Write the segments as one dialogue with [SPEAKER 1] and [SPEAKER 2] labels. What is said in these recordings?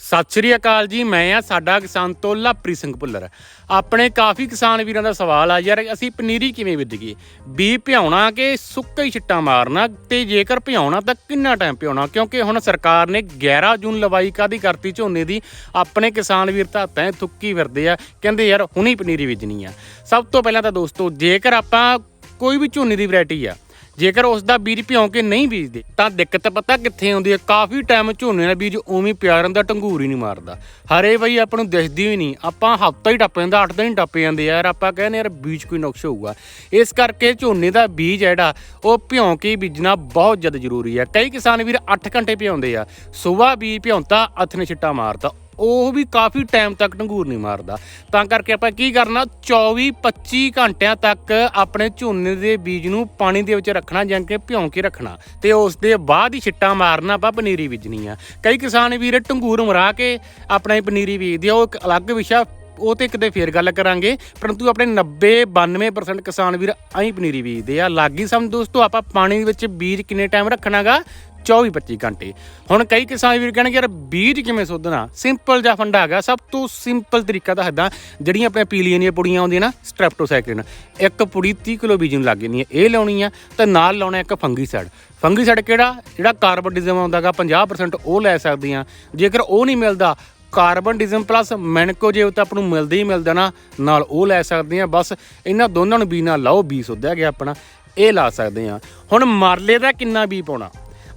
[SPEAKER 1] ਸਤਿ ਸ਼੍ਰੀ ਅਕਾਲ ਜੀ, ਮੈਂ ਆ ਸਾਡਾ ਕਿਸਾਨ ਤੋਂ ਪ੍ਰੀ ਸਿੰਘ ਭੁੱਲਰ। ਆਪਣੇ ਕਾਫੀ ਕਿਸਾਨ ਵੀਰਾਂ ਦਾ ਸਵਾਲ ਆ, ਯਾਰ ਅਸੀਂ ਪਨੀਰੀ ਕਿਵੇਂ ਬੀਜੀਏ ਬੀ ਭਿਆਉਣਾ ਕਿ ਸੁੱਕਾ ਹੀ ਛਿੱਟਾ ਮਾਰਨਾ? ਤੇ ਜੇਕਰ ਭਿਆਉਣਾ ਤਾਂ ਕਿੰਨਾ ਟਾਈਮ ਭਿਆਉਣਾ ਕਿਉਂਕਿ ਹੁਣ ਸਰਕਾਰ ਨੇ 11 ਜੂਨ ਲਵਾਈ ਕਾਦੀ ਕਰਤੀ? ਝੋਨੇ ਦੀ। ਆਪਣੇ ਕਿਸਾਨ ਵੀਰ ਤਾਂ ਤੈਂ ਥੁੱਕੀ ਫਿਰਦੇ ਆ। ਕਹਿੰਦੇ ਯਾਰ ਹੁਣੀ ਪਨੀਰੀ ਬੀਜਣੀ ਆ। ਸਭ ਤੋਂ ਪਹਿਲਾਂ ਤਾਂ ਦੋਸਤੋ, ਜੇਕਰ ਆਪਾਂ ਕੋਈ ਵੀ ਝੋਨੇ ਦੀ ਵੈਰਾਈਟੀ ਆ ਜੇਕਰ ਉਸ ਦਾ ਬੀਜ ਭਿਉਂ ਕੇ ਨਹੀਂ ਬੀਜਦੇ, ਤਾਂ ਦਿੱਕਤ ਪਤਾ ਕਿੱਥੇ ਆਉਂਦੀ ਹੈ? ਕਾਫੀ ਟਾਈਮ ਝੋਨੇ ਦਾ ਬੀਜ ਉਵੇਂ ਪਿਆ ਰਹਿੰਦਾ ਢੰਗੂਰ ਹੀ ਨਹੀਂ ਮਾਰਦਾ। ਹਰੇ ਬਈ, ਆਪਾਂ ਨੂੰ ਦਿਸਦੀ ਹੀ ਨਹੀਂ। ਆਪਾਂ ਹਫਤਾ ਹੀ ਟੱਪ ਜਾਂਦਾ 8 ਦਿਨ ਹੀ ਟੱਪ ਜਾਂਦੇ ਆ। ਯਾਰ, ਆਪਾਂ ਕਹਿੰਦੇ ਯਾਰ, ਬੀਜ ਕੋਈ ਨੁਕਸ ਹੋਊਗਾ। ਇਸ ਕਰਕੇ ਝੋਨੇ ਦਾ ਬੀਜ ਜਿਹੜਾ, ਉਹ ਭਿਉਂ ਕੇ ਬੀਜਣਾ ਬਹੁਤ ਜ਼ਿਆਦਾ ਜ਼ਰੂਰੀ ਹੈ ਕਈ ਕਿਸਾਨ ਵੀਰ 8 ਘੰਟੇ ਭਿਉਂਦੇ ਆ। ਸਵੇਰ ਬੀਜ ਭਿਉਂਤਾ ਹੱਥ ਨੇ ਛਿੱਟਾ ਮਾਰਤਾ। ਉਹ ਵੀ ਕਾਫੀ ਟਾਈਮ ਤੱਕ ਢੰਗੂਰ ਨਹੀਂ ਮਾਰਦਾ। ਤਾਂ ਕਰਕੇ ਆਪਾਂ ਕੀ ਕਰਨਾ 24 25 ਘੰਟਿਆਂ ਤੱਕ ਆਪਣੇ ਝੋਨੇ ਦੇ ਬੀਜ ਨੂੰ ਪਾਣੀ ਦੇ ਵਿੱਚ ਰੱਖਣਾ ਜਾਂ ਕਿ ਭਿਉਂ ਕੇ ਰੱਖਣਾ ਤੇ ਉਸ ਦੇ ਬਾਅਦ ਹੀ ਛਿੱਟਾ ਮਾਰਨਾ ਆਪਾਂ ਪਨੀਰੀ ਬੀਜਣੀ ਆ ਕਈ ਕਿਸਾਨ ਵੀਰ ਢੰਗੂਰ ਮਰਾ ਕੇ ਆਪਣਾ ਹੀ ਪਨੀਰੀ ਬੀਜਦੇ ਆ, ਉਹ ਇੱਕ ਅਲੱਗ ਵਿਸ਼ਾ, ਉਹ ਤੇ ਕਿਤੇ ਫੇਰ ਗੱਲ ਕਰਾਂਗੇ। ਪਰੰਤੂ ਆਪਣੇ 90 92% ਕਿਸਾਨ ਵੀਰ ਐਂ ਪਨੀਰੀ ਬੀਜਦੇ ਆ। ਲੱਗੀ ਸਮਝ ਦੋਸਤੋ, ਆਪਾਂ ਪਾਣੀ ਵਿੱਚ ਬੀਜ ਕਿੰਨੇ ਟਾਈਮ ਰੱਖਣਾਗਾ? 24 25 ਘੰਟੇ। ਹੁਣ ਕਈ ਕਿਸਾਨ ਵੀਰ ਕਹਿਣਗੇ, ਯਾਰ ਬੀਜ ਕਿਵੇਂ ਸੋਧਣਾ? ਸਿੰਪਲ ਜਿਹਾ ਫੰਡਾ ਹੈਗਾ। ਸਭ ਤੋਂ ਸਿੰਪਲ ਤਰੀਕਾ ਤਾਂ ਦੱਸਦਾ ਜਿਹੜੀਆਂ ਆਪਣੇ ਪੀਲੀਆਂ ਦੀਆਂ ਪੁੜੀਆਂ ਆਉਂਦੀਆਂ ਨਾ ਸਟ੍ਰੈਪਟੋਸਾਈਕਲਿਨ ਇੱਕ ਪੁੜੀ 30 ਕਿਲੋ ਬੀਜ ਨੂੰ ਲੱਗ ਜਾਂਦੀ ਹੈ। ਇਹ ਲਾਉਣੀ ਆ ਤੇ ਨਾਲ ਲਾਉਣਾ ਇੱਕ ਫੰਗੀਸਾਈਡ। ਫੰਗੀਸਾਈਡ ਕਿਹੜਾ? ਜਿਹੜਾ ਕਾਰਬਨਡਿਜ਼ਮ ਆਉਂਦਾਗਾ 50% ਉਹ ਲੈ ਸਕਦੇ ਆ। ਜੇਕਰ ਉਹ ਨਹੀਂ ਮਿਲਦਾ, ਕਾਰਬਨਡਿਜ਼ਮ ਪਲੱਸ ਮੈਨਕੋ ਜੇ ਤਾਂ ਆਪ ਨੂੰ ਮਿਲਦਾ ਹੀ ਮਿਲਦਾ ਨਾ, ਨਾਲ ਉਹ ਲੈ ਸਕਦੇ ਆ। ਬਸ ਇਹਨਾਂ ਦੋਨਾਂ ਨੂੰ ਬੀ ਨਾਲ ਲਾਓ ਬੀ ਸੋਧਿਆ ਗਿਆ ਆਪਣਾ। ਇਹ ਲਾ ਸਕਦੇ ਆ। ਹੁਣ ਮਰਲੇ ਦਾ ਕਿੰਨਾ ਬੀ ਪਾਉਣਾ?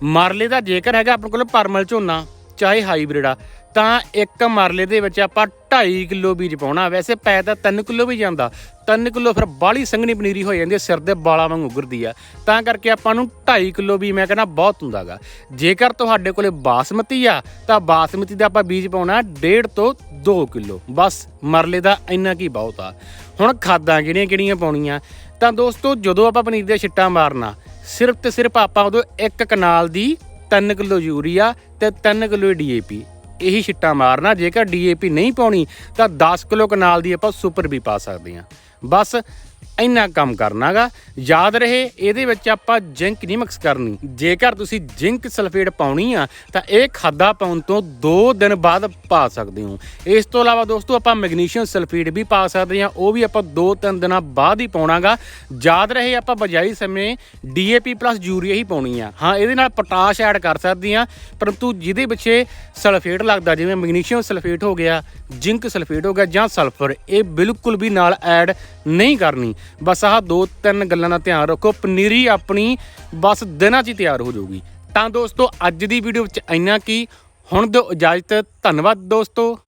[SPEAKER 1] ਮਰਲੇ ਦਾ ਜੇਕਰ ਹੈਗਾ ਆਪਣੇ ਕੋਲ ਪਰਮਲ ਝੋਨਾ, ਚਾਹੇ ਹਾਈਬ੍ਰਿਡ ਆ, ਤਾਂ ਇੱਕ ਮਰਲੇ ਦੇ ਵਿੱਚ ਆਪਾਂ 2.5 ਕਿਲੋ ਬੀਜ ਪਾਉਣਾ। ਵੈਸੇ ਪੈ ਤਾਂ 3 ਕਿਲੋ ਵੀ ਜਾਂਦਾ। 3 ਕਿਲੋ ਫਿਰ ਬਾਹਲੀ ਸੰਘਣੀ ਪਨੀਰੀ ਹੋ ਜਾਂਦੀ ਹੈ, ਸਿਰ ਦੇ ਬਾਲਾਂ ਵਾਂਗ ਉਗਰਦੀ ਆ। ਤਾਂ ਕਰਕੇ ਆਪਾਂ ਨੂੰ 2.5 ਕਿਲੋ ਵੀ ਮੈਂ ਕਹਿੰਦਾ ਬਹੁਤ ਹੁੰਦਾਗਾ। ਜੇਕਰ ਤੁਹਾਡੇ ਕੋਲੇ ਬਾਸਮਤੀ ਆ, ਤਾਂ ਬਾਸਮਤੀ ਦਾ ਆਪਾਂ ਬੀਜ ਪਾਉਣਾ 1.5 ਤੋਂ 2 ਕਿਲੋ। ਬਸ ਮਰਲੇ ਦਾ ਇੰਨਾ ਕੀ ਬਹੁਤ ਆ। ਹੁਣ ਖਾਦਾਂ ਕਿਹੜੀਆਂ ਕਿਹੜੀਆਂ ਪਾਉਣੀਆਂ? ਤਾਂ ਦੋਸਤੋ, ਜਦੋਂ ਆਪਾਂ ਪਨੀਰ ਦਾ ਛਿੱਟਾ ਮਾਰਨਾ ਸਿਰਫ ਤੇ ਸਿਰਫ ਆਪਾਂ ਉਦੋਂ ਇੱਕ ਕਨਾਲ ਦੀ 3 ਕਿਲੋ ਯੂਰੀਆ ਤੇ 3 ਕਿਲੋ ਡੀਏਪੀ ਇਹੀ ਛਿੱਟਾ ਮਾਰਨਾ, ਜੇਕਰ ਡੀਏਪੀ ਨਹੀਂ ਪਾਉਣੀ, ਤਾਂ 10 ਕਿਲੋ ਕਨਾਲ ਦੀ ਆਪਾਂ ਸੁਪਰ ਵੀ ਪਾ ਸਕਦੇ ਹਾਂ। ਬਸ ਇੰਨਾ ਕੰਮ ਕਰਨਾਗਾ। ਯਾਦ ਰਹੇ, ਇਹਦੇ ਵਿੱਚ ਆਪਾਂ ਜ਼ਿੰਕ ਨਹੀਂ ਮਿਕਸ ਕਰਨੀ। ਜੇਕਰ ਤੁਸੀਂ ਜ਼ਿੰਕ ਸਲਫੇਟ ਪਾਉਣੀ ਆ, ਤਾਂ ਇਹ ਖਾਦਾ ਪਾਉਣ ਤੋਂ 2 ਦਿਨ ਬਾਅਦ ਪਾ ਸਕਦੇ ਹੋ। ਇਸ ਤੋਂ ਇਲਾਵਾ ਦੋਸਤੋ, ਆਪਾਂ ਮੈਗਨੀਸ਼ੀਅਮ ਸਲਫੇਟ ਵੀ ਪਾ ਸਕਦੇ ਹਾਂ। ਉਹ ਵੀ ਆਪਾਂ 2-3 ਦਿਨਾਂ ਬਾਅਦ ਹੀ ਪਾਉਣਾਗਾ। ਯਾਦ ਰਹੇ, ਆਪਾਂ ਬਜਾਈ ਸਮੇਂ ਡੀਏਪੀ ਪਲੱਸ ਯੂਰੀਆ ਹੀ ਪਾਉਣੀ ਆ। ਹਾਂ, ਇਹਦੇ ਨਾਲ ਪੋਟਾਸ਼ ਐਡ ਕਰ ਸਕਦੇ ਹਾਂ, ਪਰੰਤੂ ਜਿਹਦੇ ਪਿੱਛੇ ਸਲਫੇਟ ਲੱਗਦਾ, ਜਿਵੇਂ ਮੈਗਨੀਸ਼ੀਅਮ ਸਲਫੇਟ ਹੋ ਗਿਆ, ਜ਼ਿੰਕ ਸਲਫੇਟ ਹੋ ਗਿਆ ਜਾਂ ਸਲਫਰ, ਇਹ ਬਿਲਕੁਲ ਵੀ ਨਾਲ ਐਡ ਨਹੀਂ ਕਰਨੀ। ਬਸ ਆਹ ਦੋ ਤਿੰਨ ਗੱਲਾਂ ਦਾ ਧਿਆਨ ਰੱਖੋ। ਪਨੀਰੀ ਆਪਣੀ ਬਸ ਦਿਨਾਂ 'ਚ ਹੀ ਤਿਆਰ ਹੋ ਜਾਊਗੀ। ਤਾਂ ਦੋਸਤੋ, ਅੱਜ ਦੀ ਵੀਡੀਓ ਵਿੱਚ ਇੰਨਾ ਕੀ। ਹੁਣ ਦਿਓ ਇਜਾਜ਼ਤ। ਧੰਨਵਾਦ ਦੋਸਤੋ।